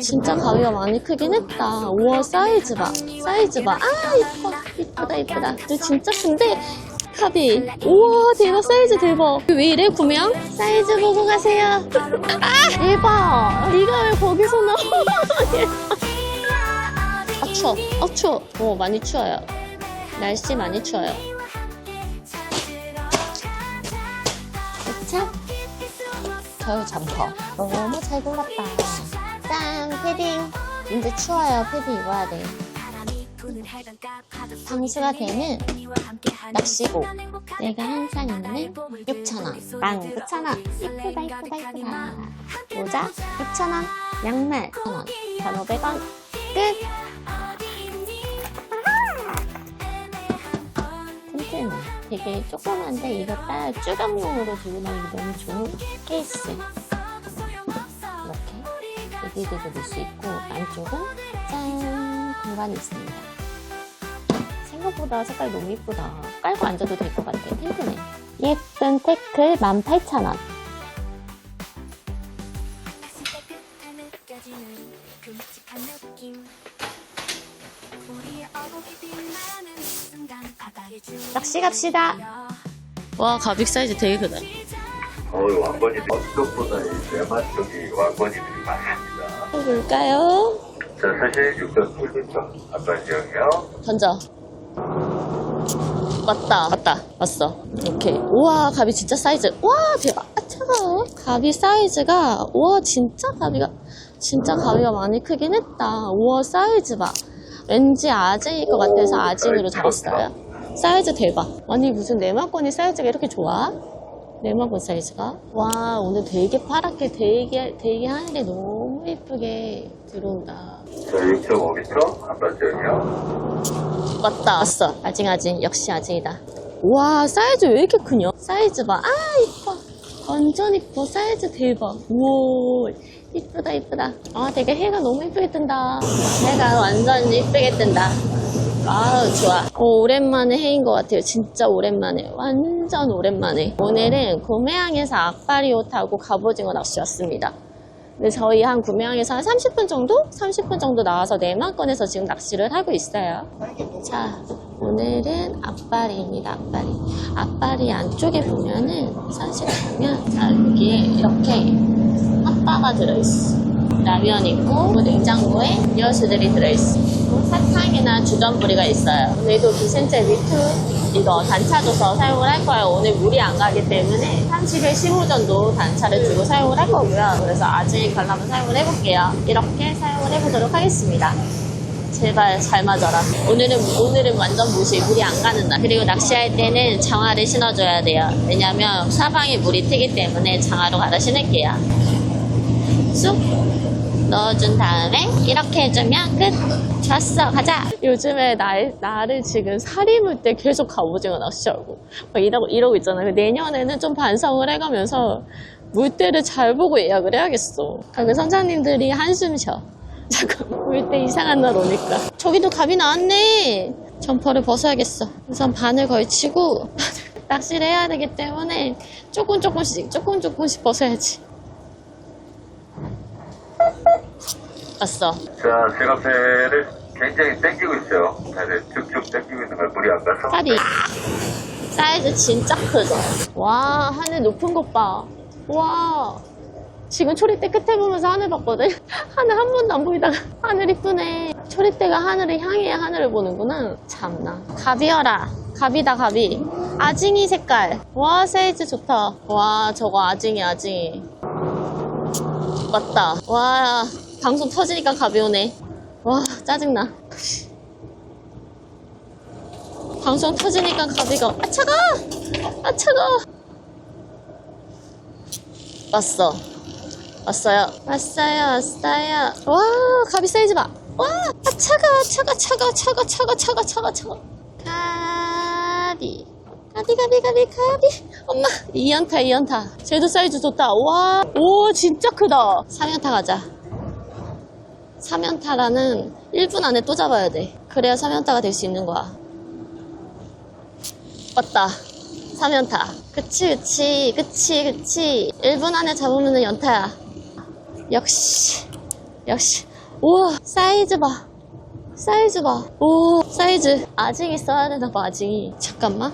진짜 가위가 많이 크긴 했다. 우와, 사이즈 봐. 사이즈 봐. 아, 이뻐. 이쁘다, 이쁘다. 근데 진짜 큰데, 카비. 우와, 대박, 사이즈 대박. 왜 이래, 구명? 사이즈 보고 가세요. 아, 대박. 네가 왜 거기서 나와? 아, 추워. 아, 추워. 어, 많이 추워요. 날씨 많이 추워요. 도착. 겨울 잠퍼. 너무 잘 골랐다. 짠, 패딩. 이제 추워요. 패딩 입어야 돼. 방수가 되는 낚시복. 내가 항상 입는 6,000원. 빵 9,000원. 이쁘다, 이쁘다, 이쁘다. 모자 6,000원. 양말 1,000원. 1,500원. 끝! 튼튼해. 되게 조그만데 이거 딱 쭈감용으로 들고 다니기 너무 좋은 케이스. 여기에도 넣을 수 있고 안쪽은 짠 공간이 있습니다. 생각보다 색깔 너무 이쁘다. 깔고 앉아도 될 것 같아. 튼튼해. 예쁜 태클 18,000원. 낚시 갑시다. 와 가빅 사이즈 되게 크다. 오늘 왕건이들 어쪽보다 내만 쪽이 왕건이들이 많습 니다. 볼까요? 자, 사실 6.8m 아까 지역이요. 던져. 맞다, 맞다, 왔어. 오케이. 우와, 가비 진짜 사이즈. 와, 대박. 아, 차가워. 가비 사이즈가, 우와, 진짜 가비가, 진짜 가비가 많이 크긴 했다. 우와, 사이즈 봐. 왠지 아재일 것 같아서 아징으로 잡았어요. 사이즈 대박. 아니, 무슨 내막건이 사이즈가 이렇게 좋아? 내막건 사이즈가? 와, 오늘 되게 파랗게, 되게, 되게 하늘에 너무 예쁘게 들어온다. 자, 6.5m 아까 지역이요. 맞다 왔어. 아징 아징 역시 아징이다. 와 사이즈 왜 이렇게 크냐? 사이즈 봐 아 이뻐. 완전 이뻐. 사이즈 대박. 우와 이쁘다 이쁘다. 아 되게 해가 너무 이쁘게 뜬다. 해가 완전 이쁘게 뜬다. 아우 좋아. 오, 오랜만에 해인 것 같아요. 진짜 오랜만에. 완전 오랜만에. 오늘은 구매항에서 악바리오 타고 갑오징어 낚시 왔습니다 근데 저희 한 구매항에서 한 30분 정도? 30분 정도 나와서 내만권에서 지금 낚시를 하고 있어요. 자, 오늘은 앞발이입니다. 앞발이. 앞발이 안쪽에 보면은 사실 보면 자, 여기에 이렇게 핫바가 들어있어. 라면 있고 그 냉장고에 음료수들이 들어있어. 사탕이나 주전부리가 있어요. 오늘도 비센체 리투 이거 단차 줘서 사용을 할 거예요. 오늘 물이 안 가기 때문에 30에 15전도 단차를 주고 사용을 할 거고요. 그래서 아직 관람을 사용을 해볼게요. 이렇게 사용을 해보도록 하겠습니다. 제발 잘 맞아라. 오늘은 오늘은 완전 무시 물이 안 가는 날. 그리고 낚시할 때는 장화를 신어줘야 돼요. 왜냐면 사방에 물이 트기 때문에 장화로 갈아 신을게요. 쑥 넣어준 다음에 이렇게 해주면 끝. 좋았어, 가자. 요즘에 나, 나를 지금 살이 물때 계속 갑오징어 낚시하고 막 이러고, 이러고 있잖아. 그 내년에는 좀 반성을 해가면서 물때를 잘 보고 예약을 해야겠어. 그 선장님들이 한숨 쉬어. 자꾸 물때 이상한 날 오니까. 저기도 갑이 나왔네. 점퍼를 벗어야겠어. 우선 바늘 걸치고 낚시를 해야 되기 때문에 조금 조금씩 조금 조금씩 벗어야지. 왔어. 자, 생각배를 굉장히 땡기고 있어요. 다들 쭉쭉 땡기고 있는 걸 물이 안 가서. 파리. 사이즈 진짜 크죠? 와, 하늘 높은 것 봐. 와. 지금 초리대 끝에 보면서 하늘 봤거든? 하늘 한 번도 안 보이다가 하늘 이쁘네. 초리대가 하늘을 향해 하늘을 보는구나. 참나. 가비어라. 가비다, 가비. 아징이 색깔. 와, 사이즈 좋다. 와, 저거 아징이, 아징이. 맞다. 와, 방송 터지니까 가벼우네. 와, 짜증나. 방송 터지니까 가비가, 아, 차가! 아, 차가! 왔어. 왔어요. 왔어요, 왔어요. 와, 가비 사이즈 봐. 와, 아, 차가, 차가, 차가, 차가, 차가, 차가, 차가, 차가. 가비. 가비, 가비, 가비, 가비. 엄마, 2연타, 2연타. 쟤도 사이즈 좋다. 와, 오, 진짜 크다. 3연타 가자. 3연타라는 1분 안에 또 잡아야 돼. 그래야 3연타가 될 수 있는 거야. 맞다. 3연타. 그치, 그치, 그치, 그치. 1분 안에 잡으면 연타야. 역시. 역시. 우와, 사이즈 봐. 사이즈 봐. 오, 사이즈. 아징이 써야 되나 봐, 아징이. 잠깐만.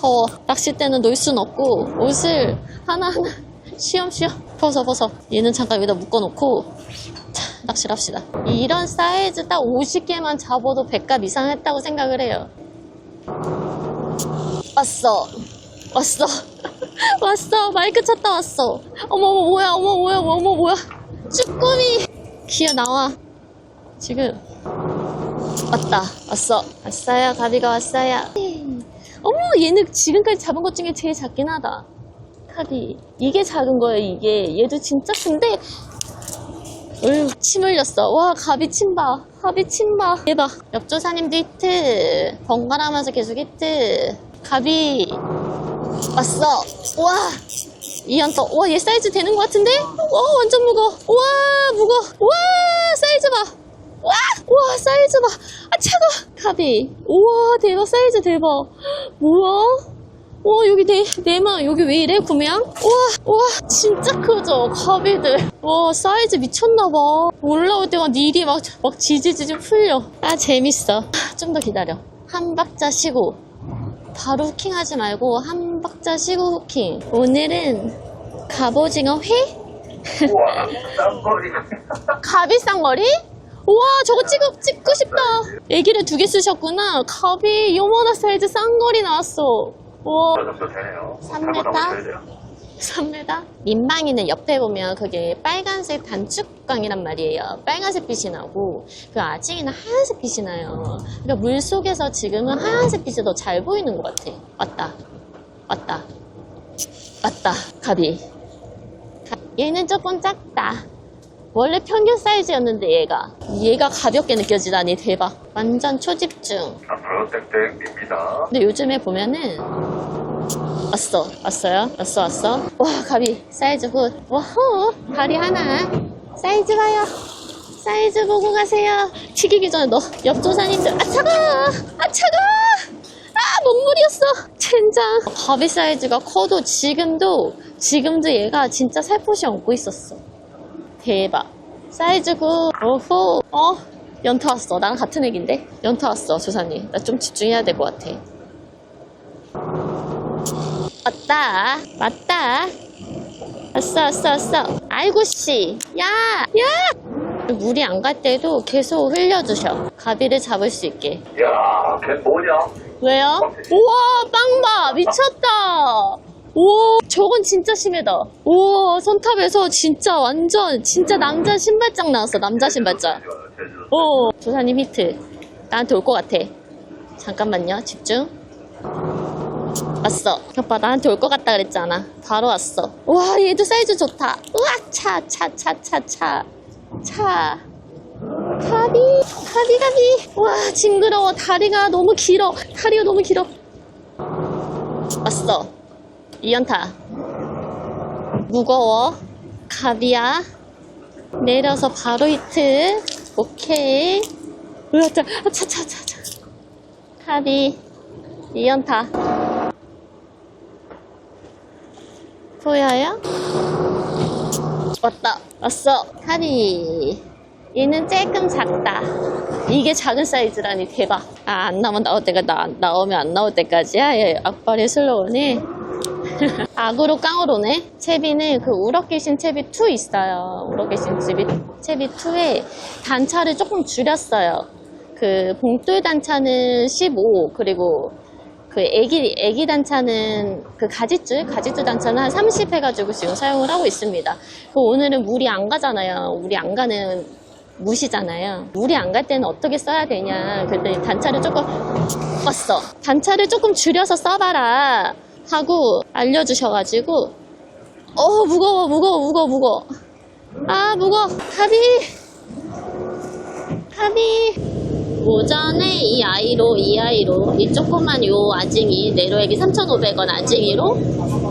더워. 낚싯대는 놓을 순 없고, 옷을 하나하나 쉬엄쉬엄 벗어, 벗어. 얘는 잠깐 여기다 묶어놓고, 자, 낚시를 합시다. 이런 사이즈 딱 50개만 잡아도 100값 이상 했다고 생각을 해요. 왔어. 왔어. 왔어. 마이크 찾다 왔어. 어머, 어머, 뭐야, 어머, 뭐야, 어머, 뭐야. 쭈꾸미. 기어 나와. 지금. 왔다. 왔어. 왔어요. 가비가 왔어요. 어머, 얘는 지금까지 잡은 것 중에 제일 작긴 하다. 카비. 이게 작은 거예요, 이게. 얘도 진짜 큰데, 어휴, 침 흘렸어. 와, 가비 침 봐. 가비 침 봐. 대박. 옆조사님도 히트. 번갈아가면서 계속 히트. 가비. 왔어. 와. 이연터. 와, 얘 사이즈 되는 것 같은데? 와, 완전 무거워. 와, 무거워. 와, 사이즈 봐. 와, 와, 사이즈 봐. 아, 차가. 가비. 우와, 대박, 사이즈 대박. 뭐야? 와, 여기 내, 내마, 여기 왜 이래, 구매양? 와, 와, 진짜 크죠, 가비들. 와, 사이즈 미쳤나봐. 올라올 때만 닐이 막, 막 지지지지 풀려. 아, 재밌어. 좀 더 기다려. 한 박자 쉬고. 바로 후킹 하지 말고, 한 박자 쉬고 후킹. 오늘은 갑오징어 회? 우와, 쌍거리. 가비 쌍거리? 우와 저거 찍고, 찍고 싶다 애기를 두 개 쓰셨구나 가비 요만한 사이즈 쌍거리 나왔어 우와 저 정도 되네요. 3m? 타고 넘어져야 돼요. 3m? 민망이는 옆에 보면 그게 빨간색 단축광이란 말이에요. 빨간색 빛이 나고 그 아징이는 하얀색 빛이 나요. 그러니까 물 속에서 지금은 하얀색 빛이 더 잘 보이는 것 같아. 왔다. 왔다. 왔다. 가비. 가- 얘는 조금 작다. 원래 평균 사이즈였는데 얘가. 얘가 가볍게 느껴지다니 대박. 완전 초집중. 앞으로 땡땡입니다. 근데 요즘에 보면은 왔어. 왔어요? 왔어 왔어? 와 가비. 사이즈 굿. 와호! 다리 하나. 사이즈 봐요. 사이즈 보고 가세요. 튀기기 전에 너 옆조사님들 아 차가! 아 차가! 아 몸물이었어. 젠장. 가비 사이즈가 커도 지금도 지금도 얘가 진짜 살포시 얹고 있었어 대박. 사이즈 굿 오호. 어 연타 왔어. 나랑 같은 애기인데? 연타 왔어 조사님. 나 좀 집중해야 될 것 같아. 왔다. 왔다. 왔어 왔어 왔어. 아이고 씨야야! 물이 안 갈 때도 계속 흘려주셔. 가비를 잡을 수 있게. 이야, 걔 뭐냐? 왜요? 우와 빵봐. 미쳤다 우와 저건 진짜 심해다. 우와 선탑에서 진짜 완전 진짜 남자 신발장 나왔어 남자 신발장. 어 조사님 히트. 나한테 올 것 같아. 잠깐만요 집중. 왔어. 오빠 나한테 올 것 같다 그랬잖아? 바로 왔어. 와 얘도 사이즈 좋다. 우와 차 차 차 차 차. 차. 가비 가비 가비. 와 징그러워. 다리가 너무 길어. 다리가 너무 길어. 왔어 이연타. 무거워. 가비야. 내려서 바로 히트 오케이. 으아 차 차차차차 가비. 이연타. 보여요? 왔다. 왔어. 가비. 얘는 조금 작다. 이게 작은 사이즈라니 대박. 아 안 나오면 나올 때가 나, 나오면 안 나올 때까지야? 얘 악발이 슬로우네 악으로 깡으로네 채비는 그 우럭기신 채비 2 있어요 우럭기신 채비, 채비 2에 단차를 조금 줄였어요 그 봉돌 단차는 15 그리고 그 애기 애기 단차는 그 가지줄 가지줄 단차는 한 30 해가지고 지금 사용을 하고 있습니다. 그 오늘은 물이 안 가잖아요. 물이 안 가는 무시잖아요. 물이 안 갈 때는 어떻게 써야 되냐. 그랬더니 단차를 조금 껐어. 단차를 조금 줄여서 써봐라 하고 알려주셔가지고 어 무거워 무거워 무거워 무거워 아 무거워 가비 가비 오전에 이 아이로, 이 아이로, 이 조그만 요 아징이, 네로액이 3,500원 아징이로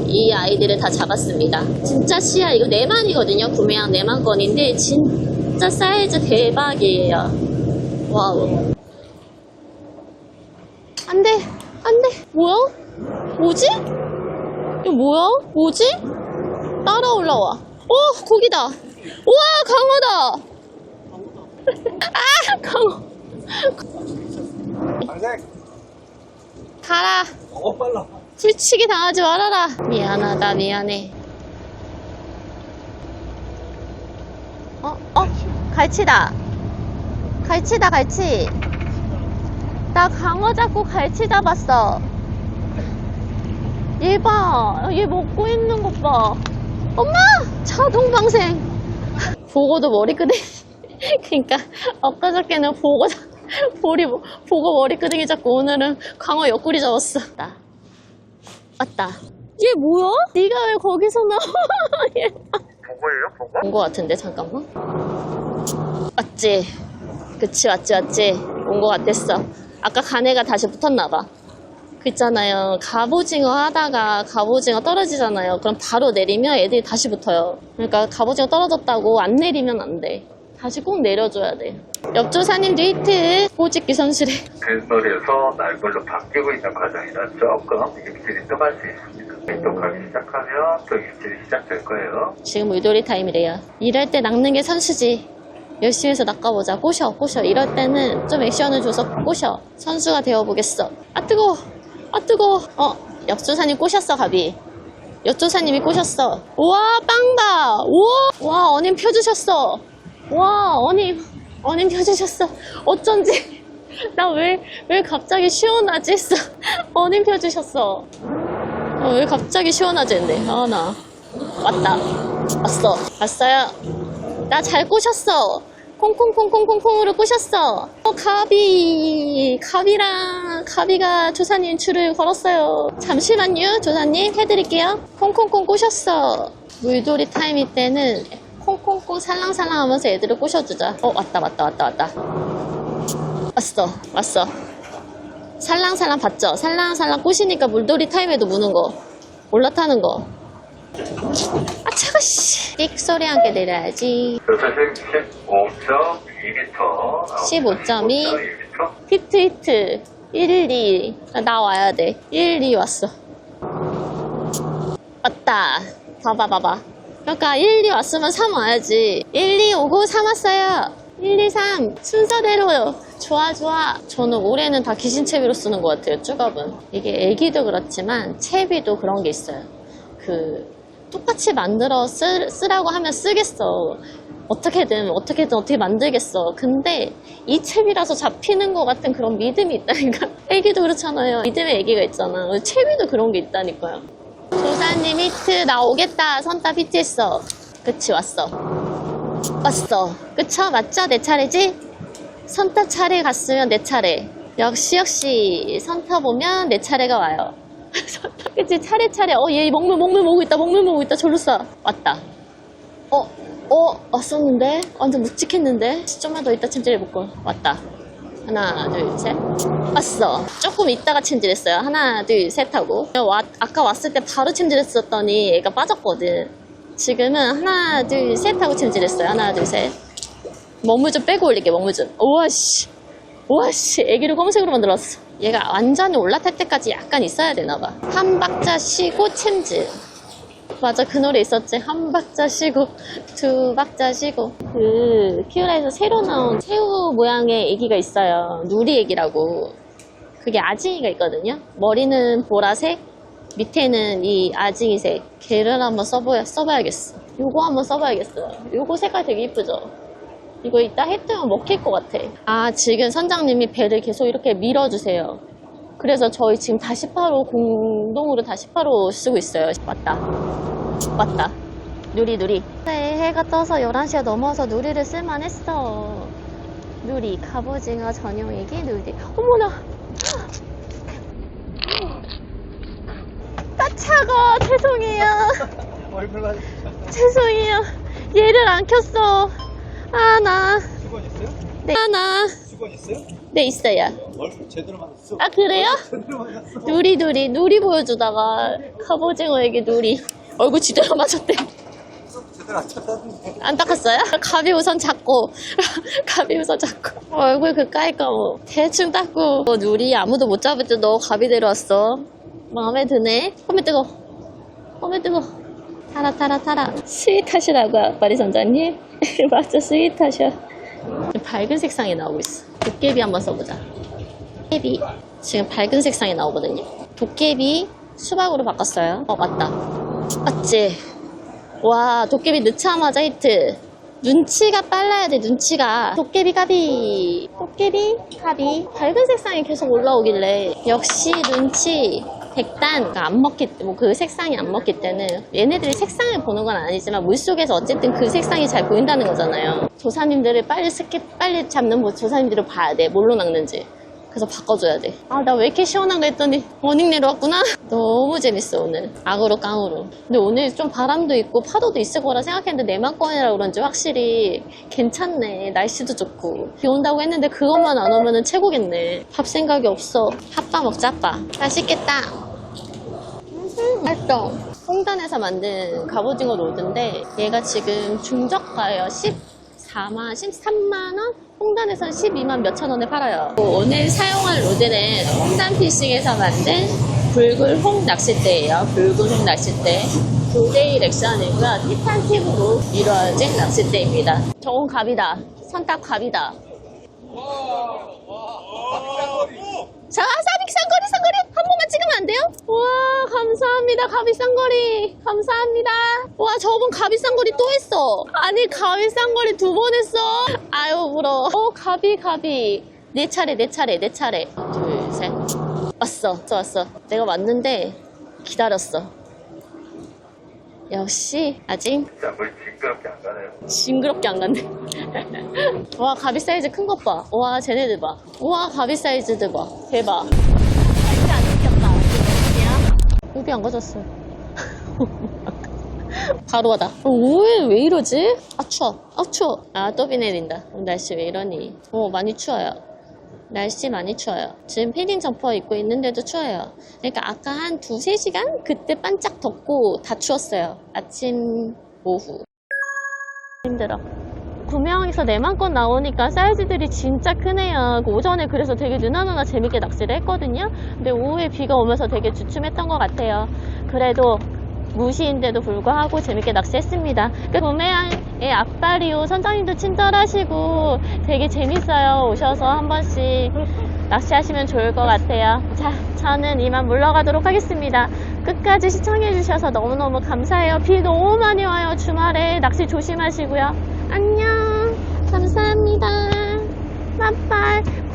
이 아이들을 다 잡았습니다. 진짜 씨야, 이거 4만이거든요. 구매한 4만 건인데, 진짜 사이즈 대박이에요. 와우. 안 돼, 안 돼. 뭐야? 뭐지? 뭐야? 뭐지? 따라 올라와. 오, 고기다. 우와, 강하다. 방생. 가라. 어 빨라. 불치기 당하지 말아라. 미안하다, 미안해. 어, 어, 갈치다. 갈치다, 갈치. 나 강어 잡고 갈치 잡았어. 얘 봐. 얘 먹고 있는 것 봐. 엄마! 자동 방생. 보고도 머리끄댕이. 그니까, 엊그저께는 보고, 잡- 볼이, 보고 머리끄댕이 잡고 오늘은 강어 옆구리 잡았어. 나. 맞다. 얘 뭐야? 네가 왜 거기서 나와? 얘. 보고예요? 보고? 온 거 같은데 잠깐만. 맞지? 그치 맞지 맞지? 온 거 같았어. 아까 가네가 다시 붙었나 봐. 그 있잖아요. 갑오징어 하다가 갑오징어 떨어지잖아요. 그럼 바로 내리면 애들이 다시 붙어요. 그러니까 갑오징어 떨어졌다고 안 내리면 안 돼. 다시 꼭 내려줘야 돼. 옆조사님도 히트. 호직기 선수래. 뱃놀이에서 날벌로 바뀌고 있는 과정이라 조금 입질이 뜸할 수 있습니다. 똑하기 시작하면 또 입질이 시작될 거예요. 지금 물돌이 타임이래요. 이럴 때 낚는 게 선수지. 열심히 해서 낚아보자. 꼬셔, 꼬셔. 이럴 때는 좀 액션을 줘서 꼬셔. 선수가 되어보겠어. 아, 뜨거워. 아, 뜨거워. 어, 옆조사님 꼬셨어, 가비. 옆조사님이 꼬셨어. 우와, 빵다. 우와, 와, 어님 펴주셨어. 와, 어님, 어님 펴주셨어. 어쩐지. 나 왜, 왜 갑자기 시원하지 했어. 어님 펴주셨어. 어, 왜 갑자기 시원하지 했네. 아, 나. 왔다. 왔어. 왔어요. 나 잘 꼬셨어. 콩콩콩콩콩콩으로 꼬셨어. 어, 가비. 가비랑, 가비가 조사님 줄을 걸었어요. 잠시만요, 조사님. 해드릴게요. 콩콩콩 꼬셨어. 물돌이 타임일 때는 콩콩콩 살랑살랑 하면서 애들을 꼬셔주자. 어, 왔다, 왔다, 왔다, 왔다. 왔어, 왔어. 살랑살랑 봤죠? 살랑살랑 꼬시니까 물돌이 타임에도 무는 거. 올라타는 거. 아, 차가, 씨. 삑 소리 함께 내려야지. 그래서 15.2m. 15.2. 2m. 히트, 히트. 1, 2. 나 와야 돼. 1, 2 왔어. 왔다. 봐봐, 봐봐. 그러니까 1, 2 왔으면 3 와야지. 1, 2 오고 3 왔어요. 1, 2, 3. 순서대로. 좋아, 좋아. 저는 올해는 다 귀신 채비로 쓰는 것 같아요, 쭈갑은. 이게 애기도 그렇지만, 채비도 그런 게 있어요. 그, 똑같이 만들어 쓰, 쓰라고 하면 쓰겠어. 어떻게든, 어떻게든, 어떻게 만들겠어. 근데, 이 채비라서 잡히는 것 같은 그런 믿음이 있다니까. 애기도 그렇잖아요. 믿음의 애기가 있잖아. 채비도 그런 게 있다니까요. 조사님 히트, 나 오겠다. 선탑 히트했어. 그치, 왔어. 왔어. 그쵸? 맞죠? 내 차례지? 선탑 차례 갔으면 내 차례. 역시, 역시, 선탑 오면 내 차례가 와요. 선탑, 그치? 차례차례. 어, 얘 먹물, 먹물 먹고 있다, 먹물 먹고 있다. 저로 쏴. 왔다. 어, 어, 왔었는데? 완전 묵직했는데? 좀만 더 있다 챔질해볼걸. 왔다. 하나, 둘, 셋. 왔어. 조금 있다가 챔질했어요. 하나, 둘, 셋 하고. 와, 아까 왔을 때 바로 챔질했었더니 얘가 빠졌거든. 지금은 하나, 둘, 셋 하고 챔질했어요. 하나, 둘, 셋. 먹물 좀 빼고 올릴게, 먹물 좀. 우와씨. 우와씨. 애기를 검색으로 만들었어. 얘가 완전히 올라탈 때까지 약간 있어야 되나봐. 한 박자 쉬고 챔질. 맞아 그 노래 있었지. 한 박자 쉬고 두 박자 쉬고. 그 키우라에서 새로 나온 새우 모양의 애기가 있어요. 누리 애기라고. 그게 아징이가 있거든요. 머리는 보라색 밑에는 이 아징이색. 걔를 한번 써봐야, 써봐야겠어. 요거 한번 써봐야겠어요. 요거 색깔 되게 이쁘죠 이거 이따 해 뜨면 먹힐 것 같아 아 지금 선장님이 배를 계속 이렇게 밀어주세요 그래서 저희 지금 다시파로 공동으로 다시파로 쓰고 있어요 맞다 맞다. 누리, 누리. 네, 해가 떠서 11시가 넘어서 누리를 쓸만 했어. 누리, 갑오징어 전용이기 누리. 어머나! 나 차가 죄송해요. 죄송해요. 얘를 안 켰어. 아, 나. 수건 있어요? 네. 아, 나. 수건 있어요? 네, 있어요. 얼굴 제대로 맞았어. 아, 그래요? 제대로 맞았어. 누리, 누리, 누리 보여주다가 갑오징어에게 누리. 얼굴 지대로 맞았대. 제대로 안 닦았어요? 가비 우선 잡고 가비 우선 잡고 얼굴 그까이까 뭐 대충 닦고 뭐 누리 아무도 못 잡을 때너 가비 데려왔어 마음에 드네 홈에 뜨거 홈에 뜨거 타라 타라 타라 스윗하시라고요 마리 선장님 맞죠 스윗하셔 밝은 색상이 나오고 있어. 도깨비 한번 써보자. 도깨비. 지금 밝은 색상이 나오거든요. 도깨비 수박으로 바꿨어요. 어, 맞다. 맞지? 와, 도깨비 넣자마자 히트. 눈치가 빨라야 돼, 눈치가. 도깨비 가비. 도깨비 가비. 밝은 색상이 계속 올라오길래. 역시 눈치. 백단 안 먹기 뭐 그 색상이 안 먹기 때는 얘네들이 색상을 보는 건 아니지만 물 속에서 어쨌든 그 색상이 잘 보인다는 거잖아요. 조사님들을 빨리 스킵 빨리 잡는 뭐 조사님들을 봐야 돼. 뭘로 낚는지. 그래서 바꿔줘야 돼. 아, 나 왜 이렇게 시원한가 했더니 워닝 내려왔구나? 너무 재밌어, 오늘. 악으로 깡으로. 근데 오늘 좀 바람도 있고 파도도 있을 거라 생각했는데 내만권이라 그런지 확실히 괜찮네. 날씨도 좋고. 비 온다고 했는데 그것만 안 오면 최고겠네. 밥 생각이 없어. 핫바 먹자, 핫바. 맛있겠다. 음, 맛있어. 홍단에서 만든 갑오징어 로드인데 얘가 지금 중저가예요. 14만, 13만원? 홍단에서는 12만 몇천 원에 팔아요. 오늘 사용할 로드는 홍단 피싱에서 만든 붉은 홍 낚싯대예요. 붉은 홍 낚싯대. 2데이 렉션이고요. 티탄 팁으로 이루어진 낚싯대입니다. 저건 갑이다. 선딱 갑이다. 자, 사빅 쌍거리, 찍으면 안 돼요? 와, 감사합니다. 가비 쌍거리. 감사합니다. 와, 저번 가비 쌍거리 또 했어. 아니, 가비 쌍거리 두 번 했어. 아유, 부러워. 어, 가비, 가비. 네 차례, 네 차례, 네 차례. 둘, 셋. 왔어, 왔어, 왔어. 내가 왔는데, 기다렸어. 역시, 아직 자, 물 징그럽게 안 가네요. 징그럽게 안 간대. 와, 가비 사이즈 큰 것 봐. 와, 쟤네들 봐. 와, 가비 사이즈들 봐. 대박. 사이즈 안 느꼈다. 이게 우비 안 가졌어. 바로 와다. 어, 왜, 왜 이러지? 아, 추워. 아, 추워. 아, 또 비 내린다. 어, 날씨 왜 이러니? 어, 많이 추워요. 날씨 많이 추워요. 지금 패딩 점퍼 입고 있는데도 추워요. 그러니까 아까 한 두세 시간? 그때 반짝 덥고 다 추웠어요. 아침, 오후. 힘들어. 구명에서 내만건 나오니까 사이즈들이 진짜 크네요. 그 오전에 그래서 되게 누나누나 재밌게 낚시를 했거든요. 근데 오후에 비가 오면서 되게 주춤했던 것 같아요. 그래도 무시인데도 불구하고 재밌게 낚시했습니다. 그 구매의 앞다리오 선장님도 친절하시고 되게 재밌어요. 오셔서 한 번씩 낚시하시면 좋을 것 같아요. 자, 저는 이만 물러가도록 하겠습니다. 끝까지 시청해주셔서 너무너무 감사해요. 비 너무 많이 와요. 주말에 낚시 조심하시고요. 안녕. 감사합니다. 빠빠이.